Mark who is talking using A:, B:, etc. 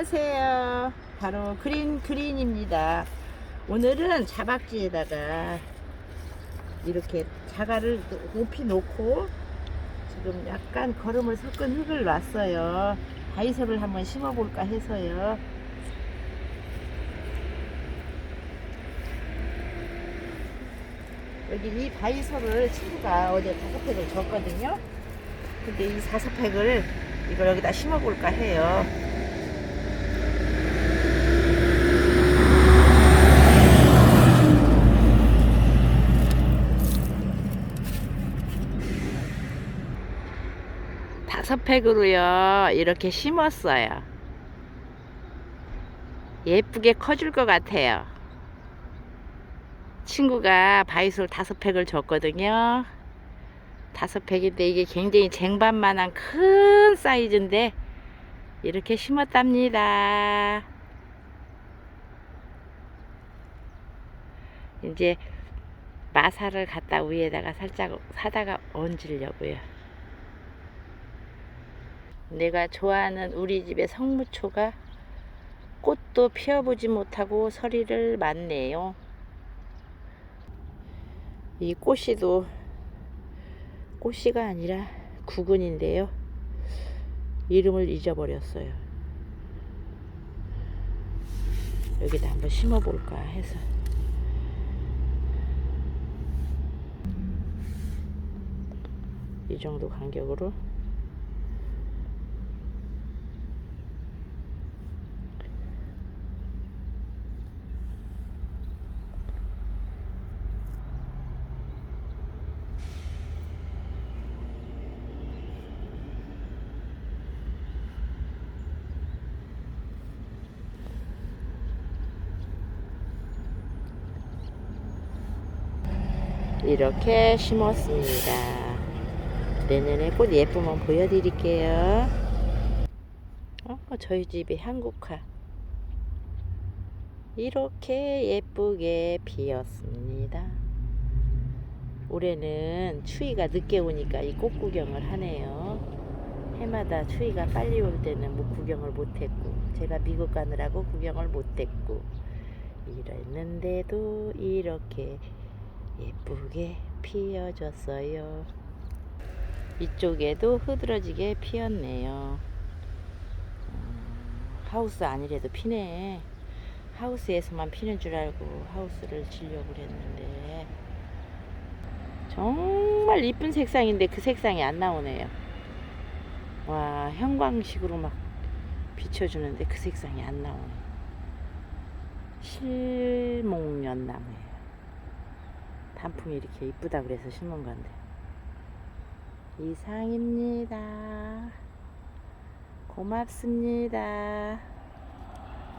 A: 안녕하세요. 바로 그린 그린입니다. 오늘은 자박지에다가 이렇게 자갈을 높이 놓고 지금 약간 거름을 섞은 흙을 놨어요. 바이솔을 한번 심어볼까 해서요. 여기 이 바이솔을 친구가 어제 다섯 팩을 줬거든요. 근데 이 다섯 팩을 이걸 여기다 심어볼까 해요. 다섯 팩으로요. 이렇게 심었어요. 예쁘게 커질 것 같아요. 친구가 바이솔 다섯 팩을 줬거든요. 다섯 팩인데 이게 굉장히 쟁반만한 큰 사이즈인데 이렇게 심었답니다. 이제 마사를 갖다 위에다가 살짝 사다가 얹으려고요 내가 좋아하는 우리 집의 성무초가 꽃도 피워보지 못하고 서리를 맞네요. 이 꽃이도 꽃이가 아니라 구근인데요. 이름을 잊어버렸어요. 여기다 한번 심어볼까 해서. 이 정도 간격으로 이렇게 심었습니다. 내년에 꽃 예쁘면 보여드릴게요. 어, 저희 집이 한국화. 이렇게 예쁘게 피었습니다. 올해는 추위가 늦게 오니까 이 꽃 구경을 하네요. 해마다 추위가 빨리 올 때는 못 구경을 못했고, 제가 미국 가느라고 구경을 못했고, 이랬는데도 이렇게 예쁘게 피어졌어요. 이쪽에도 흐드러지게 피었네요. 음, 하우스 아니래도 피네. 하우스에서만 피는 줄 알고 하우스를 지려고 그랬는데 정말 이쁜 색상인데 그 색상이 안 나오네요. 와 형광식으로 막 비춰주는데 그 색상이 안 나오네. 실목련나무예요. 단풍이 이렇게 이쁘다 그래서 심은 건데 이상입니다. 고맙습니다.